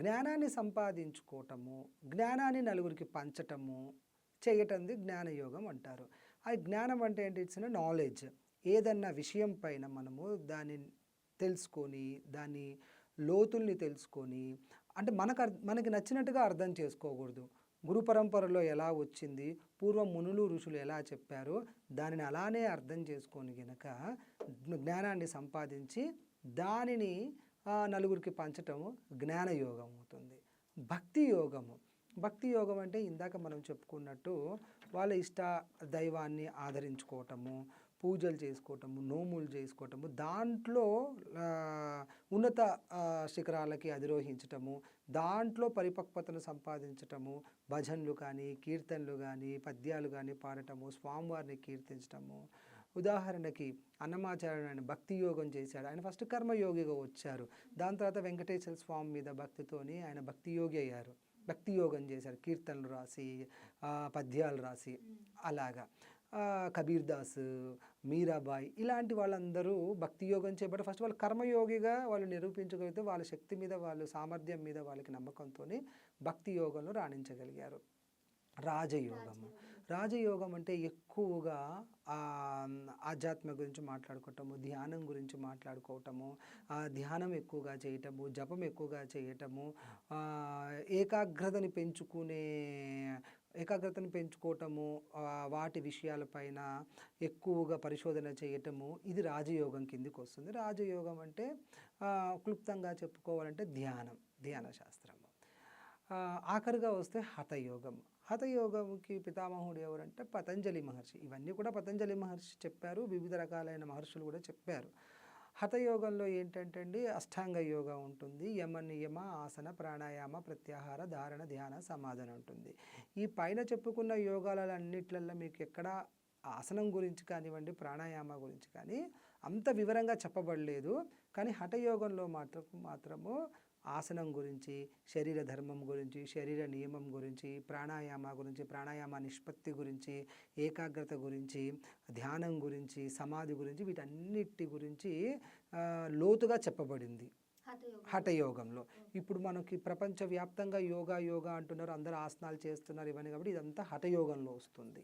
జ్ఞానాన్ని సంపాదించుకోవటము జ్ఞానాన్ని నలుగురికి పంచటము చేయటంది జ్ఞానయోగం అంటారు. ఆ జ్ఞానం అంటే ఏంటి? ఇచ్చిన నాలెడ్జ్ ఏదన్నా విషయం పైన మనము దాన్ని తెలుసుకొని దాని లోతుల్ని తెలుసుకొని అంటే మనకు మనకి నచ్చినట్టుగా అర్థం చేసుకోకూడదు. గురు పరంపరలో ఎలా వచ్చింది? పూర్వం మునులు ఋషులు ఎలా చెప్పారో? దానిని అలానే అర్థం చేసుకొని గనక జ్ఞానాన్ని సంపాదించి దానిని నలుగురికి పంచటము జ్ఞానయోగం అవుతుంది. భక్తి యోగము. భక్తి యోగం అంటే ఇందాక మనం చెప్పుకున్నట్టు వాళ్ళ ఇష్ట దైవాన్ని ఆదరించుకోవటము పూజలు చేసుకోవటము నోములు చేసుకోవటము దాంట్లో ఉన్నత శిఖరాలకి అధిరోహించటము దాంట్లో పరిపక్వతను సంపాదించటము భజనలు కానీ కీర్తనలు కానీ పద్యాలు కానీ పాడటము స్వామివారిని కీర్తించటము ఉదాహరణకి అన్నమాచార్యుడు ఆయన భక్తి యోగం చేశాడు. ఆయన ఫస్ట్ కర్మయోగిగా వచ్చారు. దాని తర్వాత వెంకటేశ్వర స్వామి మీద భక్తితోని ఆయన భక్తి యోగి అయ్యారు. భక్తి యోగం చేశారు. కీర్తనలు రాసి పద్యాలు రాసి అలాగా. ఆ, కబీర్ దాస్ మీరాబాయి ఇలాంటి వాళ్ళందరూ భక్తి యోగం చేయబట్టి ఫస్ట్ వాళ్ళు కర్మయోగిగా వాళ్ళు నిరూపించగలిగితే వాళ్ళ శక్తి మీద వాళ్ళు సామర్థ్యం మీద వాళ్ళకి నమ్మకంతో భక్తి యోగంలో రాణించగలిగారు. రాజయోగము. రాజయోగం అంటే ఎక్కువగా ఆ, ఆధ్యాత్మ గురించి మాట్లాడుకోవటము ధ్యానం గురించి మాట్లాడుకోవటము ధ్యానం ఎక్కువగా చేయటము జపం ఎక్కువగా చేయటము ఏకాగ్రతని పెంచుకునే ఏకాగ్రతను పెంచుకోవటము వాటి విషయాలపైన ఎక్కువగా పరిశోధన చేయటము ఇది రాజయోగం కిందికి వస్తుంది. రాజయోగం అంటే క్లుప్తంగా చెప్పుకోవాలంటే ధ్యానం ధ్యాన శాస్త్రం ఆఖరిగా వస్తే హతయోగం. హతయోగంకి పితామహుడు ఎవరంటే పతంజలి మహర్షి. ఇవన్నీ కూడా పతంజలి మహర్షి చెప్పారు. వివిధ రకాలైన మహర్షులు కూడా చెప్పారు. హతయోగంలో ఏంటంటే అండి అష్టాంగ యోగా ఉంటుంది. యమ నియమ ఆసన ప్రాణాయామ ప్రత్యాహార ధారణ ధ్యాన సమాధానం ఉంటుంది. ఈ పైన చెప్పుకున్న యోగాలన్నిట్లలో మీకు ఎక్కడ ఆసనం గురించి కానివ్వండి ప్రాణాయామ గురించి కానీ అంత వివరంగా చెప్పబడలేదు. కానీ హఠయోగంలో మాత్రం మాత్రము ఆసనం గురించి శరీర ధర్మం గురించి శరీర నియమం గురించి ప్రాణాయామ గురించి ప్రాణాయామ నిష్పత్తి గురించి ఏకాగ్రత గురించి ధ్యానం గురించి సమాధి గురించి వీటన్నిటి గురించి లోతుగా చెప్పబడింది. హఠయోగం హఠయోగంలో. ఇప్పుడు మనకి ప్రపంచవ్యాప్తంగా యోగా యోగా అంటున్నారు అందరూ ఆసనాలు చేస్తున్నారు ఇవన్నీ కాబట్టి ఇదంతా హఠయోగంలో వస్తుంది.